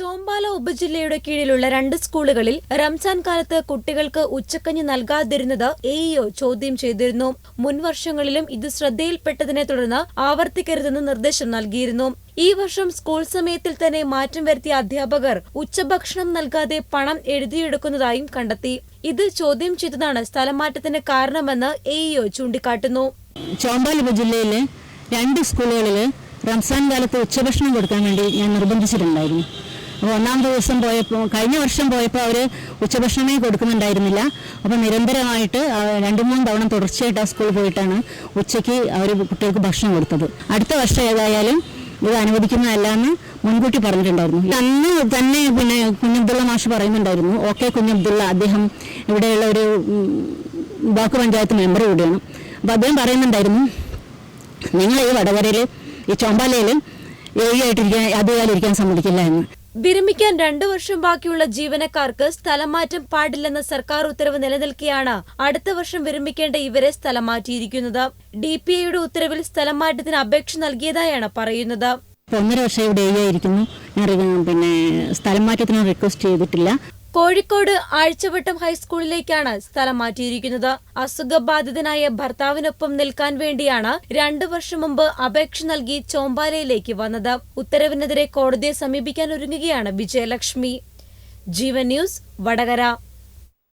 ചോമ്പാല ഉപജില്ലയുടെ കീഴിലുള്ള രണ്ട് സ്കൂളുകളിൽ റംസാൻ കാലത്ത് കുട്ടികൾക്ക് ഉച്ചക്കഞ്ഞ് നൽകാതിരുന്നത് എഇഒ ചോദ്യം ചെയ്തിരുന്നു. മുൻ വർഷങ്ങളിലും ഇത് ശ്രദ്ധയിൽപ്പെട്ടതിനെ തുടർന്ന് ആവർത്തിക്കരുതെന്ന് നിർദ്ദേശം നൽകിയിരുന്നു. ഈ വർഷം സ്കൂൾ സമയത്തിൽ തന്നെ മാറ്റം വരുത്തിയ അധ്യാപകർ ഉച്ചഭക്ഷണം നൽകാതെ പണം എഴുതിയെടുക്കുന്നതായും കണ്ടെത്തി. ഇത് ചോദ്യം ചെയ്തതാണ് സ്ഥലമാറ്റത്തിന് കാരണമെന്ന് എഇഒ ചൂണ്ടിക്കാട്ടുന്നു. ചോമ്പാൽ ഉപജില്ലയിലെ രണ്ട് സ്കൂളുകളിൽ റംസാൻ കാലത്ത് ഉച്ചഭക്ഷണം കൊടുക്കാൻ വേണ്ടി ഞാൻ നിർബന്ധിച്ചിട്ടുണ്ടായിരുന്നു. ഒന്നാം ദിവസം പോയപ്പോൾ കഴിഞ്ഞ വർഷം പോയപ്പോൾ അവർ ഉച്ചഭക്ഷണമേ കൊടുക്കുന്നുണ്ടായിരുന്നില്ല. അപ്പോൾ നിരന്തരമായിട്ട് രണ്ടു മൂന്ന് തവണ തുടർച്ചയായിട്ട് ആ സ്കൂളിൽ പോയിട്ടാണ് ഉച്ചയ്ക്ക് അവർ കുട്ടികൾക്ക് ഭക്ഷണം കൊടുത്തത്. അടുത്ത വർഷം ഏതായാലും ഇത് അനുവദിക്കുന്നതല്ല എന്ന് മുൻകൂട്ടി പറഞ്ഞിട്ടുണ്ടായിരുന്നു. അന്ന് തന്നെ പിന്നെ കുഞ്ഞബ്ദുള്ള മാഷ് പറയുന്നുണ്ടായിരുന്നു ഓക്കെ കുഞ്ഞബ്ദുള്ള അദ്ദേഹം ഇവിടെയുള്ള ഒരു ബ്ലോക്ക് പഞ്ചായത്ത് മെമ്പർ കൂടിയാണ്. അപ്പോൾ അദ്ദേഹം പറയുന്നുണ്ടായിരുന്നു നിങ്ങൾ ഈ വടകരയിൽ ഈ ചോമ്പാലയിൽ ഏഴിയായിട്ടിരിക്കാൻ അധികാരം ഇരിക്കാൻ സമ്മതിക്കില്ല എന്ന്. വിരമിക്കാൻ രണ്ടു വർഷം ബാക്കിയുള്ള ജീവനക്കാർക്ക് സ്ഥലം മാറ്റം പാടില്ലെന്ന സർക്കാർ ഉത്തരവ് നിലനിൽക്കെയാണ് അടുത്ത വർഷം വിരമിക്കേണ്ട ഇവരെ സ്ഥലം മാറ്റിയിരിക്കുന്നത് ഡി പി ഐയുടെ ഉത്തരവിൽ സ്ഥലം മാറ്റത്തിന് അപേക്ഷ നൽകിയതായാണ് പറയുന്നത്. ഒന്നര വർഷം ഇവിടെ റി- പിന്നെ സ്ഥലം മാറ്റത്തിന് റിക്വസ്റ്റ് ചെയ്തിട്ടില്ല. കോഴിക്കോട് ആഴ്ചവട്ടം ഹൈസ്കൂളിലേക്കാണ് സ്ഥലം മാറ്റിയിരിക്കുന്നത്. അസുഖബാധിതനായ ഭർത്താവിനൊപ്പം നിൽക്കാൻ വേണ്ടിയാണ് രണ്ടു വർഷം മുമ്പ് അപേക്ഷ നൽകി ചോമ്പാലയിലേക്ക് വന്നത്. ഉത്തരവിനെതിരെ കോടതിയെ സമീപിക്കാൻ ഒരുങ്ങുകയാണ് വിജയലക്ഷ്മി. ജീവൻ ന്യൂസ് വടകര.